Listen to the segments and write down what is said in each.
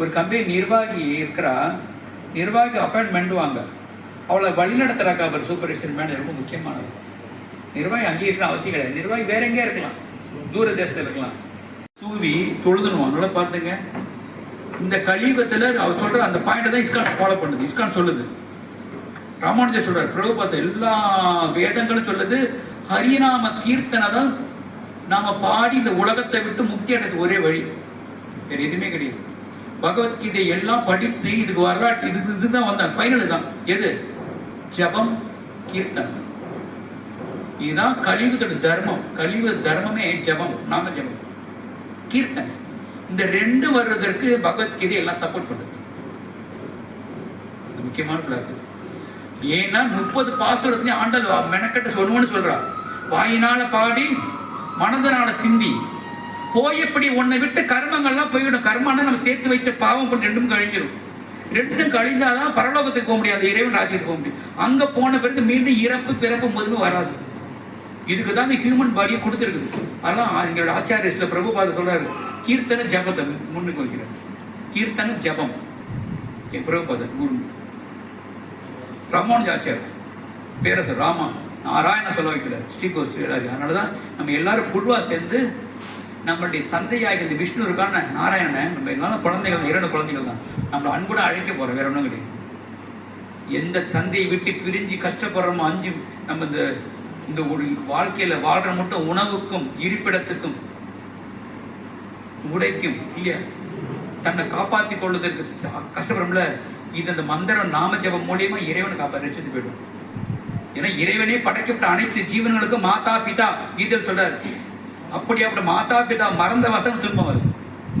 ஒரு கம்பெனி நிர்வாகி இருக்கிறா நிர்வாகி அப்பாயின்மெண்ட் வாங்க. அவளை வழிநடத்துறாக்கா அவர் சூப்பர்விஷன் மேலே ரொம்ப முக்கியமானது. நிர்வாகி அங்கேயே இருக்கணும் அவசியம் கிடையாது. நிர்வாகி வேற எங்கேயே இருக்கலாம். தூர தேசத்தில் இருக்கலாம். தூவி தொழுதுணும் அதனால பார்த்துங்க இந்த கலியுகத்தில் அவர் சொல்ற அந்த பாயிண்ட் தான் இஸ்கான் ஃபாலோ பண்ணுது. இஸ்கான் சொல்லுது. ராமானுஜர் சொல்றார் பிரபுபாத்த எல்லா வேதங்களும் சொல்லுது ஹரிநாம கீர்த்தனை தான் நாம பாடி இந்த உலகத்தை விட்டு முக்தி அடைறது ஒரே வழி. வேற எதுவுமே கிடையாது. பகவத்கீதை எல்லாம் படித்து இதுக்கு வரலாற்று இது இதுதான் வந்தாங்க ஃபைனல் தான். எது? ஜபம் கீர்த்தனம். இதுதான் கலியுகத்தோட தர்மம். கலியுக தர்மமே ஜபம் நாம ஜபம். கீர்த்தனை. இந்த ரெண்டு வர்றதற்கு பகவத்கீதை எல்லாம் சப்போர்ட் பண்ணுது. முக்கியமான கிளாஸ் ஏன்னா முப்பது பாசுரத்துலயும் ஆண்டல் மெனக்கட்ட சொல்லுவோன்னு சொல்லணும்னு சொல்றா வாயினால பாடி மனதனால சிந்தி. போயப்படி உன்னை விட்டு கர்மங்கள்லாம் போய்விடும். கர்மானா நம்ம சேர்த்து வைச்ச பாவம் ரெண்டும் கழிஞ்சிடும் ரெண்டும் கழிந்தாதான் பரலோகத்துக்கு போக முடியாது இறைவன் ராஜ்யத்துக்கு போக முடியும். அங்க போன பிறகு மீண்டும் இறப்பு பிறப்பு முதல்ல வராது. இதுக்கு தான் இந்த ஹியூமன் பாடியை கொடுத்துருக்குது. அதெல்லாம் எங்களோட ஆச்சாரியஸ்ல பிரபுபாத சொல்றாரு கீர்த்தன ஜபத்தை முன்னுக்கு வைக்கிறார் கீர்த்தன ஜபம். என் பிரபுபாத குரு. ராமானுஜாச்சார் பேரரசர் ராமா நாராயண சொல்ல வைக்கிறார். ஸ்ரீகோஸ்ரீராஜ் அதனால தான் நம்ம எல்லாரும் குழுவா சேர்ந்து நம்மளுடைய தந்தையாக இந்த விஷ்ணு இருக்கான நாராயணன் நம்ம எல்லாம் குழந்தைகள் இரண்டு குழந்தைகள் தான். நம்மளை அன்புட அழைக்க போறோம் வேற ஒன்றும் கிடையாது. எந்த தந்தையை விட்டு பிரிஞ்சு கஷ்டப்படுறோமோ அஞ்சு நம்ம இந்த இந்த ஒரு வாழ்க்கையில வாழ்ற மட்டும் உணவுக்கும் இருப்பிடத்துக்கும் உடைக்கும் இல்லையா? தன்னை காப்பாத்தி கொள்வதற்கு கஷ்டப்படுறோம்ல இது அந்த மந்திரம் நாம ஜபம் மூலியமா இறைவனை காப்பாற்றி ரசித்து போயிடும். ஏன்னா இறைவனே படைக்கப்பட்ட அனைத்து ஜீவன்களுக்கும் மாதா பிதா கீதல் சொல்றாரு. அப்படி அப்படி மாதா பிதா மறந்த வசனம் துன்பம் அது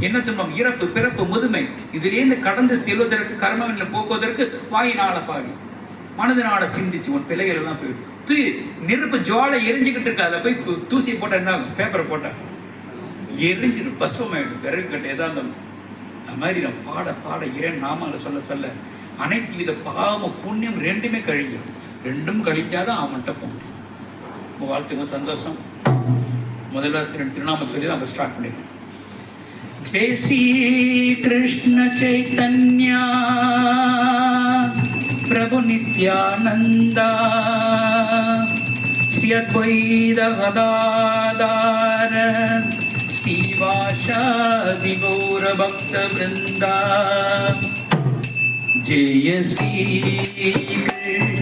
என்ன துன்பம்? இறப்பு பிறப்பு முதுமை. இதிலேருந்து கடந்து செல்வதற்கு கர்மவினில் போக்குவதற்கு வாயினால பாடி மனதினால சிந்திச்சு உன் பிள்ளைகள் எல்லாம் போயிடும் தூ நெருப்பு ஜுவாலை எரிஞ்சுக்கிட்டு இருக்கு. அதில் போய் தூசி போட்ட என்ன பேப்பரை போட்ட. எரிஞ்சிடும் பசுவமாயிடும் விறகு கட்ட ஏதாவது இருந்தாலும் மாதிரி நம்ம பாட பாட இறைவன் நாமங்களை சொல்ல சொல்ல. அனைத்து வித பாவம் புண்ணியம் ரெண்டுமே கழிஞ்சிடும். ரெண்டும் கழிச்சாதான் அவன்கிட்ட போகணும் முடியும் உங்க வாழ்த்துங்க சந்தோஷம். முதல்ல ரெண்டு திருநாமம் சொல்லி நம்ம ஸ்டார்ட் பண்ணிடுறோம் ஜெய் ஸ்ரீ கிருஷ்ண சைத்தன்யா பிரபு நித்யானந்தா ஸ்ரீ அத்வைத கதாதார ஸ்ரீவாசாதி கௌர பக்த பிருந்தா. ஜெய ஸ்ரீ கிருஷ்ண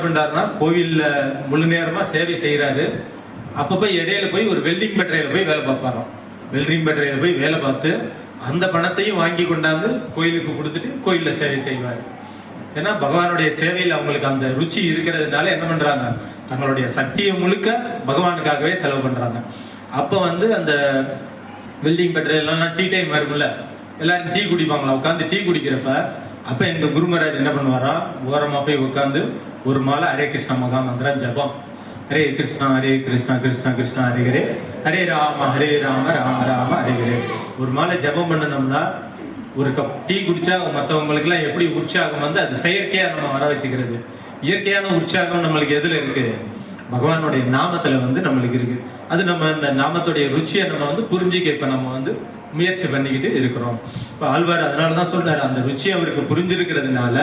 என்ன பண்றாருன்னா கோவிலில் முழு நேரமாக சேவை செய்கிறாரு அப்பப்போ இடையில போய் ஒரு வெல்டிங் மெட்டீரியல போய் வேலை பார்ப்பாராம். வெல்டிங் மெட்டீரியல போய் வேலை பார்த்து அந்த பணத்தையும் வாங்கி கொண்டாந்து கோயிலுக்கு கொடுத்துட்டு கோயிலில் சேவை செய்வார். ஏன்னா பகவானுடைய சேவையில் அவங்களுக்கு அந்த ருச்சி இருக்கிறதுனால என்ன பண்ணுறாங்க தங்களுடைய சக்தியை முழுக்க பகவானுக்காகவே செலவு பண்ணுறாங்க அப்போ வந்து அந்த வெல்டிங் மெட்டீரியல் டீ டைம் வரும்ல. எல்லாரும் டீ குடிப்பாங்களா? உட்காந்து டீ குடிக்கிறப்ப அப்போ எங்கள் குருமராஜ் என்ன பண்ணுவாரா? ஓரமாக போய் உட்காந்து ஒரு மாலை ஹரே கிருஷ்ண மகா மந்திரம் ஜபம். ஹரே கிருஷ்ணா ஹரே கிருஷ்ணா கிருஷ்ணா கிருஷ்ணா ஹரே ஹரே. ஹரே ராம ஹரே ராம ராம ராம ஹரே ஹரே. ஒரு மாலை ஜபம் பண்ணணும்னா ஒரு கப் டீ குடிச்சா மற்றவங்களுக்கு எல்லாம் எப்படி உற்சாகம் வந்து அது செயற்கையா நம்ம வர வச்சுக்கிறது. இயற்கையான உற்சாகம் நம்மளுக்கு எதுல இருக்கு? பகவானுடைய நாமத்துல வந்து நம்மளுக்கு இருக்கு. அது நம்ம இந்த நாமத்துடைய ருச்சியை நம்ம வந்து புரிஞ்சுக்க இப்ப நம்ம வந்து முயற்சி பண்ணிக்கிட்டு இருக்கிறோம். இப்ப ஆழ்வார் அதனால தான் சொல்றாரு அந்த ருச்சி அவருக்கு புரிஞ்சிருக்கிறதுனால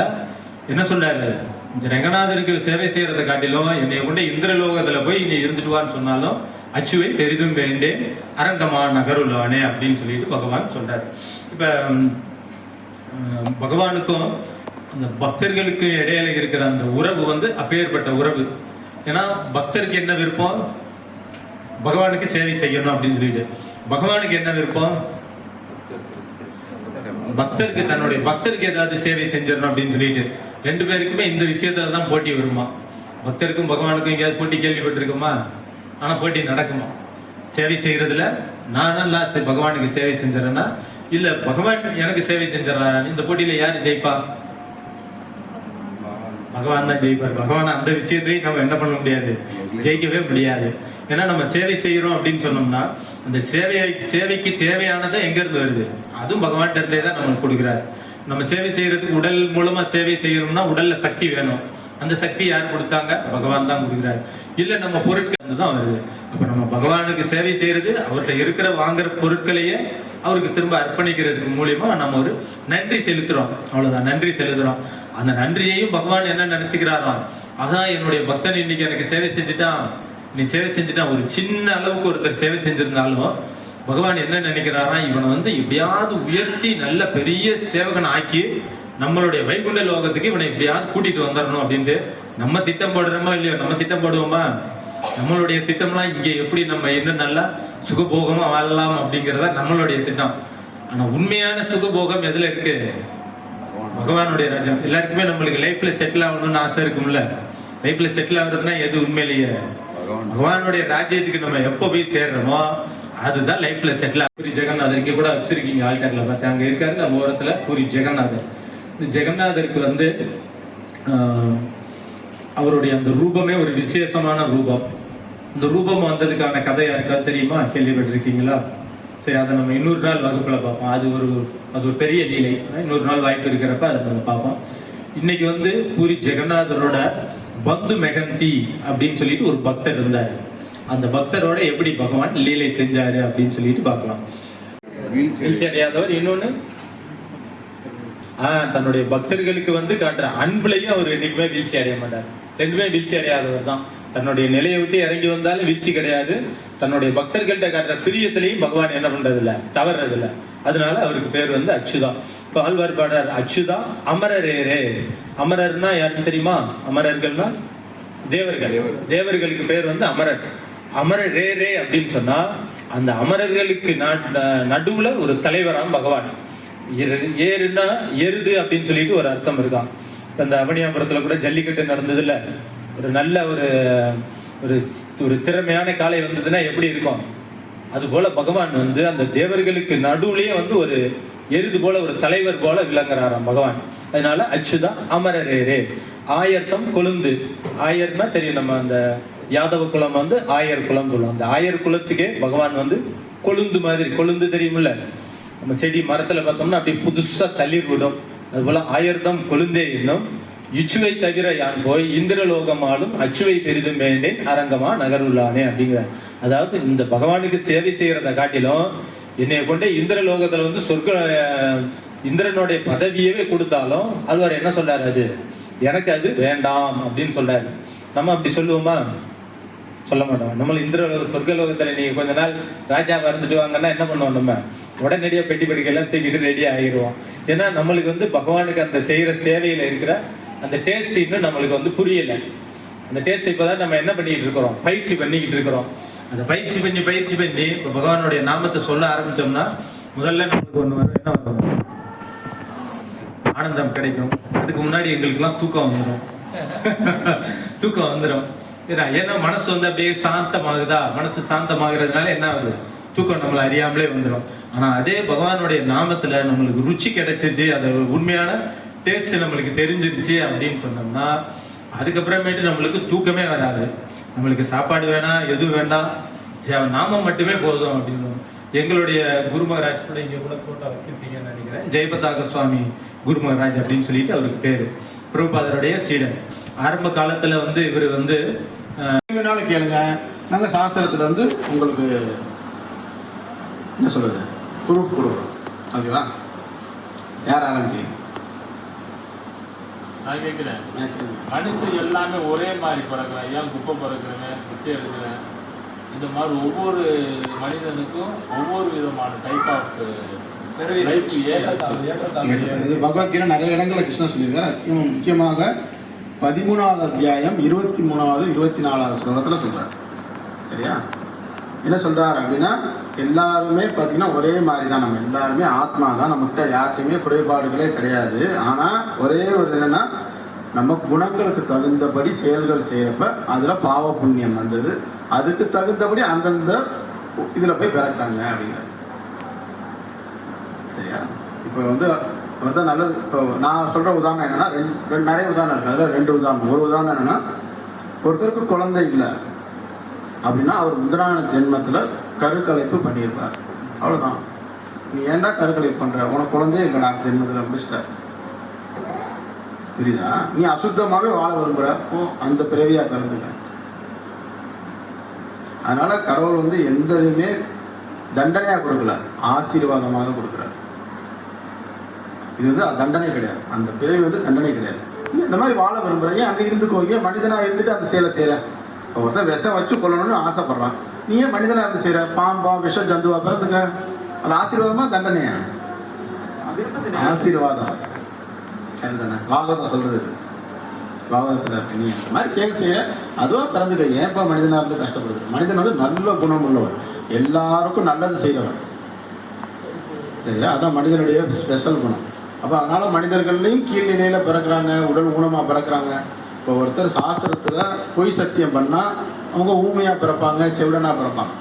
என்ன சொல்றாரு? இந்த ரங்கநாதருக்கு சேவை செய்யறதை காட்டிலும் என்னை கொண்டு இந்திரலோகத்துல போய் இங்கே இருந்துட்டு வான்னு சொன்னாலும் அச்சுவை பெரிதும் வேண்டேன் அரங்கமா நகருள்ளவனே அப்படின்னு சொல்லிட்டு பகவான் சொல்றாரு. இப்ப பகவானுக்கும் அந்த பக்தர்களுக்கு இடையில இருக்கிற அந்த உறவு வந்து அப்பேற்பட்ட உறவு. ஏன்னா பக்தருக்கு என்ன விருப்பம்? பகவானுக்கு சேவை செய்யணும் அப்படின்னு சொல்லிட்டு. பகவானுக்கு என்ன விருப்பம்? பக்தருக்கு தன்னுடைய பக்தருக்கு ஏதாவது சேவை செஞ்சிடணும் அப்படின்னு சொல்லிட்டு. ரெண்டு பேருக்குமே இந்த விஷயத்துல தான் போட்டி வருமா? பக்தருக்கும் பகவானுக்கும் எங்கேயாவது போட்டி கேள்விப்பட்டிருக்குமா? ஆனா போட்டி நடக்குமா? சேவை செய்யறதுல நான் நல்லா சரி பகவானுக்கு சேவை செஞ்சிடறேன்னா இல்ல பகவான் எனக்கு சேவை செஞ்சிடறான் இந்த போட்டியில யாரு ஜெயிப்பா? பகவான் தான் ஜெயிப்பார். பகவான் அந்த விஷயத்தையும் நம்ம என்ன பண்ண முடியாது? ஜெயிக்கவே முடியாது. ஏன்னா நம்ம சேவை செய்யறோம் அப்படின்னு சொன்னோம்னா அந்த சேவையை சேவைக்கு தேவையானதை எங்க இருந்து வருது? அதுவும் பகவான்கிட்ட இருந்தே தான் நம்மளுக்கு கொடுக்குறாரு. நம்ம சேவை செய்யறதுக்கு உடல் மூலமா சேவை செய்யறோம்னா உடல்ல சக்தி வேணும். அந்த சக்தி யார் கொடுத்தாங்க? பகவான் தான் கொடுக்குறாரு. இல்ல நம்ம பொருட்கள் இருந்து தான் வருது. அப்ப நம்ம பகவானுக்கு சேவை செய்யறது அவர்கிட்ட இருக்கிற வாங்குற பொருட்களையே அவருக்கு திரும்ப அர்ப்பணிக்கிறதுக்கு மூலியமா நம்ம ஒரு நன்றி செலுத்துறோம். அவ்வளவுதான். நன்றி செலுத்துறோம். அந்த நன்றியையும் பகவான் என்ன நினைச்சுக்கிறாராம்? அதான் என்னுடைய பக்தன் இன்னைக்கு எனக்கு சேவை செஞ்சுட்டான். நீ சேவை செஞ்சுட்டான். ஒரு சின்ன அளவுக்கு ஒருத்தர் சேவை செஞ்சிருந்தாலும் பகவான் என்ன நினைக்கிறாரா? இவனை வந்து எப்படியாவது உயர்த்தி நல்ல பெரிய சேவகன் ஆக்கி நம்மளுடைய வைகுண்ட லோகத்துக்கு இவனை எப்படியாவது கூட்டிட்டு வந்துடணும் அப்படின்ட்டு நம்ம திட்டம் போடுறோமா இல்லையோ? நம்ம திட்டம் போடுவோமா? நம்மளுடைய திட்டம்லாம் இங்க எப்படி நம்ம இன்னும் நல்லா சுகபோகமா வாழலாம் அப்படிங்கிறத நம்மளுடைய திட்டம். ஆனா உண்மையான சுகபோகம் எதுல இருக்கு? பகவானுடைய ராஜ்யம். எல்லாருக்குமே நம்மளுக்கு லைஃப்ல செட்டில் ஆகணும்னு ஆசை இருக்கும்ல. லைஃப்ல செட்டில் ஆகுறதுனா எது உண்மையிலேயே? பகவானுடைய ராஜ்யத்துக்கு நம்ம எப்போ போய் சேர்றோமோ அதுதான் லைஃப்ல செட்டில் பூரி ஜெகநாதர் கூட வச்சிருக்கீங்க ஆல்டர்ல பார்த்து. அங்க இருக்காரு அந்த ஓரத்துல பூரி ஜெகநாதர். இந்த ஜெகநாதருக்கு வந்து அவருடைய அந்த ரூபமே ஒரு விசேஷமான ரூபம். இந்த ரூபம் வந்ததுக்கான கதை யாருக்காவது தெரியுமா? கேள்விப்பட்டிருக்கீங்களா? சரி அதை நம்ம இன்னொரு நாள் வகுப்புல பார்ப்போம். அது ஒரு அது ஒரு பெரிய லீலை இன்னொரு நாள் வாய்ப்பு இருக்கிறப்ப அதை நம்ம பார்ப்போம். இன்னைக்கு வந்து பூரி ஜெகநாதரோட பந்து மெகந்தி அப்படின்னு சொல்லிட்டு ஒரு பக்தர் இருந்தார். அந்த பக்தரோட எப்படி பகவான் லீலை செஞ்சாரு அப்படின்னு சொல்லிட்டு பார்க்கலாம். வீழ்ச்சி அடையாதவர் இன்னொன்னு? ஆஹ் தன்னுடைய பக்தர்களுக்கு வந்து காட்டுற அன்புலையும் அவர் என்னைக்குமே வீழ்ச்சி அடைய மாட்டார். ரெண்டுமே வீழ்ச்சி அடையாதவர் தான். தன்னுடைய நிலையை விட்டு இறங்கி வந்தாலும் வீழ்ச்சி கிடையாது. தன்னுடைய பக்தர்கள்ட்ட காட்டுற பிரியத்திலையும் பகவான் என்ன பண்றது இல்ல தவறது இல்ல அதனால அவருக்கு பேர் வந்து அச்சுதா. இப்போ ஆழ்வார் பாடுறார் அச்சுதா அமரரேரே. அமரர்னா யாருன்னு தெரியுமா? அமரர்கள்னா தேவர்கள். தேவர்களுக்கு பேர் வந்து அமரர். அமரரே ரே அப்படின்னு சொன்னா அந்த அமரர்களுக்கு நடுவுல ஒரு தலைவராம் பகவான். எரு- ஏறுனா எருது அப்படின்னு சொல்லிட்டு ஒரு அர்த்தம் இருக்கான் அந்த அவனியாபுரத்துல கூட ஜல்லிக்கட்டு நடந்ததுல ஒரு நல்ல ஒரு ஒரு ஒரு திறமையான காளை வந்ததுன்னா எப்படி இருக்கும்? அது போல பகவான் வந்து அந்த தேவர்களுக்கு நடுவுலயே வந்து ஒரு எருது போல ஒரு தலைவர் போல விளங்குறாராம் பகவான். அதனால அச்சுதான் அமரரேரே ஆயர்த்தம் கொழுந்து. ஆயர்னா தெரியும் நம்ம அந்த யாதவ குலம் வந்து ஆயர் குலம் சொல்லுவோம் அந்த ஆயர் குலத்துக்கே பகவான் வந்து கொழுந்து மாதிரி கொழுந்து தெரியுமில்ல? நம்ம செடி மரத்துல பார்த்தோம்னா அப்படியே புதுசா தளிர் விடும். அது போல ஆயர்தம் கொழுந்தே இன்னும் இச்சுவை தவிர யான் போய் இந்திரலோகம் ஆளும் அச்சுவை பெரிதும் வேண்டேன் அரங்கமா நகருள்ளானே அப்படிங்கிறார் அதாவது இந்த பகவானுக்கு சேவை செய்யறத காட்டிலும் என்னைய கொண்டு இந்திரலோகத்துல வந்து சொர்க்க இந்திரனுடைய பதவியவே கொடுத்தாலும் அல்வார் என்ன சொல்றாரு அது? எனக்கு அது வேண்டாம் அப்படின்னு சொல்றாரு. நம்ம அப்படி சொல்லுவோமா? சொல்ல மாட்டோம். நம்ம இந்திரலோக சொர்க்கலோகத்துல நீங்கள் கொஞ்ச நாள் ராஜா இருந்துட்டு வாங்கன்னா என்ன பண்ணுவோம் நம்ம? உடனடியா பெட்டி படிக்கலாம் தூக்கிட்டு ரெடி ஆகிடுவோம் ஏன்னா நம்மளுக்கு வந்து பகவானுக்கு அந்த செய்யற சேவையில இருக்கிற அந்த டேஸ்ட் இன்னும் நம்மளுக்கு வந்து புரியல. அந்த டேஸ்ட் இப்பதான் நம்ம என்ன பண்ணிட்டு இருக்கிறோம்? பயிற்சி பண்ணிக்கிட்டு இருக்கிறோம். அந்த பயிற்சி பண்ணி பயிற்சி பண்ணி இப்ப பகவானுடைய நாமத்தை சொல்ல ஆரம்பிச்சோம்னா முதல்ல நம்மளுக்கு ஒன்று என்ன வரும்? ஆனந்தம் கிடைக்கும். அதுக்கு முன்னாடி எங்களுக்கெல்லாம் தூக்கம் வந்துடும் தூக்கம் வந்துடும் ஏன்னா ஏன்னா மனசு வந்து அப்படியே சாந்தமாகுதா? மனசு சாந்தமாகிறதுனால என்ன ஆகுது? தூக்கம் நம்மளை அறியாமலே வந்துடும் ஆனா அதே பகவானுடைய நாமத்துல நம்மளுக்கு ருச்சி கிடைச்சிருச்சு அது உண்மையான டேஸ்ட் நம்மளுக்கு தெரிஞ்சிருச்சு அப்படின்னு சொன்னோம்னா அதுக்கப்புறமேட்டு நம்மளுக்கு தூக்கமே வராது. நம்மளுக்கு சாப்பாடு வேணாம் எதுவும் வேண்டாம் நாமம் மட்டுமே போதும் அப்படின்னு. எங்களுடைய குருமகராஜ் கூட இங்க கூட போட்டோ வச்சிருப்பீங்கன்னு நினைக்கிறேன். ஜெயபதாக சுவாமி குருமகராஜ் அப்படின்னு சொல்லிட்டு அவருக்கு பேரு. பிரபுபாதருடைய சீடன். ஆரம்ப காலத்துல வந்து இவர் வந்து வேணாலும் கேளுங்க. நாங்கள் சாஸ்திரத்தில் வந்து உங்களுக்கு என்ன சொல்றது? ப்ரூஃப் கொடுக்குறோம் ஓகேவா யார் ஆரம்பிக்கிறீங்க நான் கேட்கிறேன். மனுஷன் எல்லாமே ஒரே மாதிரி பிறக்கிறேன். ஏன் குப்பை பிறக்கிறேன் எடுக்கிறேன் இந்த மாதிரி ஒவ்வொரு மனிதனுக்கும் ஒவ்வொரு விதமான டைப் ஆஃப் லைஃப் இது பகவத்கீதை நிறைய இடங்களில் சொல்லியிருக்காரு. முக்கியமாக பதிமூணாவது அத்தியாயம் இருபத்தி மூணாவது இருபத்தி நாலாவது ஸ்லோகத்தில் சொல்கிறார் சரியா? என்ன சொல்கிறார் அப்படின்னா எல்லாருமே பார்த்தீங்கன்னா ஒரே மாதிரி தான் நம்ம எல்லாருமே ஆத்மா தான். நம்மகிட்ட யாருக்குமே குறைபாடுகளே கிடையாது. ஆனால் ஒரே ஒரு என்னன்னா நம்ம குணங்களுக்கு தகுந்தபடி செயல்கள் செய்கிறப்ப அதில் பாவ புண்ணியம் வந்தது. அதுக்கு தகுந்தபடி அந்தந்த இதில் போய் பிறக்கிறாங்க அப்படிங்கிறார். சரியா? இப்போ வந்து அதுதான் நல்லது. இப்போ நான் சொல்கிற உதாரணம் என்னென்னா ரெண்டு ரெண்டு நிறைய உதாரணம் இருக்குது அதில் ரெண்டு உதாரணம். ஒரு உதாரணம் என்னென்னா ஒருத்தருக்கு குழந்தை இல்லை அப்படின்னா அவர் முந்திரான ஜென்மத்தில் கருக்கலைப்பு பண்ணியிருப்பார். அவ்வளோதான் நீ ஏன்டா கருக்கலைப்பு பண்ணுற உனக்கு குழந்தையே நான் ஜென்மத்தில் முடிச்சிட்டார் புரியுதா? நீ அசுத்தமாகவே வாழ விரும்புகிற ஓ அந்த பிறவியாக கலந்துக்க அதனால் கடவுள் வந்து எந்த இதுவுமே தண்டனையாக கொடுக்கல. ஆசீர்வாதமாக கொடுக்குறாரு. இது வந்து தண்டனை கிடையாது. அந்த பிறவி வந்து தண்டனை கிடையாது. நீ இந்த மாதிரி வாழ விரும்புற ஏன் அங்கே இருந்துக்கோ ஏன் மனிதனாக இருந்துட்டு அந்த செயலை செய்கிறேன் ஒருத்தர் விஷம் வச்சு கொல்லணும்னு ஆசைப்படுறான். நீ ஏன் மனிதனாக இருந்து செய்கிற பாம்பா விஷ ஜந்துவா பிறந்துங்க அது ஆசீர்வாதமா தண்டனையா? ஆசீர்வாதம். சரிதானே? பாகவதம் சொல்றது இது. பாகவதத்தில் இருக்கு நீ அந்த மாதிரி செயல் செய்ய அதுவாக பிறந்துக்க. ஏன்ப்பா மனிதனாக இருந்து கஷ்டப்படுது? மனிதன் வந்து நல்ல குணம் உள்ளவர் எல்லாருக்கும் நல்லது செய்கிறவர் சரியா? அதான் மனிதனுடைய ஸ்பெஷல் குணம். அப்போ அதனால மனிதர்கள்லையும் கீழ்நிலையில் பிறக்கிறாங்க உடல் ஊனமாக பிறக்கிறாங்க. இப்போ ஒருத்தர் சாஸ்திரத்தில் பொய் சத்தியம் பண்ணால் அவங்க ஊமையாக பிறப்பாங்க செவிடனாக பிறப்பாங்க.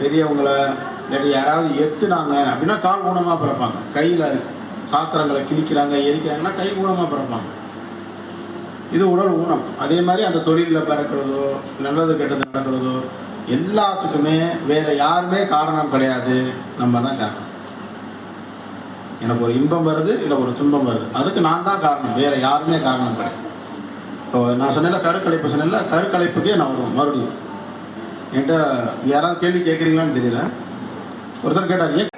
பெரியவங்களை இல்லாட்டி யாராவது எத்துனாங்க அப்படின்னா கால் ஊனமாக பிறப்பாங்க. கையில் சாஸ்திரங்களை கிழிக்கிறாங்க எரிக்கிறாங்கன்னா கை ஊனமாக பிறப்பாங்க. இது உடல் ஊனம். அதே மாதிரி அந்த தொழிலில் பிறக்கிறதோ நல்லது கெட்டது நடக்கிறதோ எல்லாத்துக்குமே வேற யாருமே காரணம் கிடையாது. நம்ம தான் காரணம். எனக்கு ஒரு இன்பம் வருது இல்லை ஒரு துன்பம் வருது. அதுக்கு நான் தான் காரணம். வேற யாருமே காரணம் கிடையாது. இப்போ நான் சொன்னேன்ல கருக்கலைப்பு சொன்னேன்ல கருக்கலைப்புக்கே நான் வருவோம் மறுபடியும். என்கிட்ட யாராவது கேள்வி கேட்குறீங்களான்னு தெரியல. ஒருத்தர் கேட்டார் ஏன்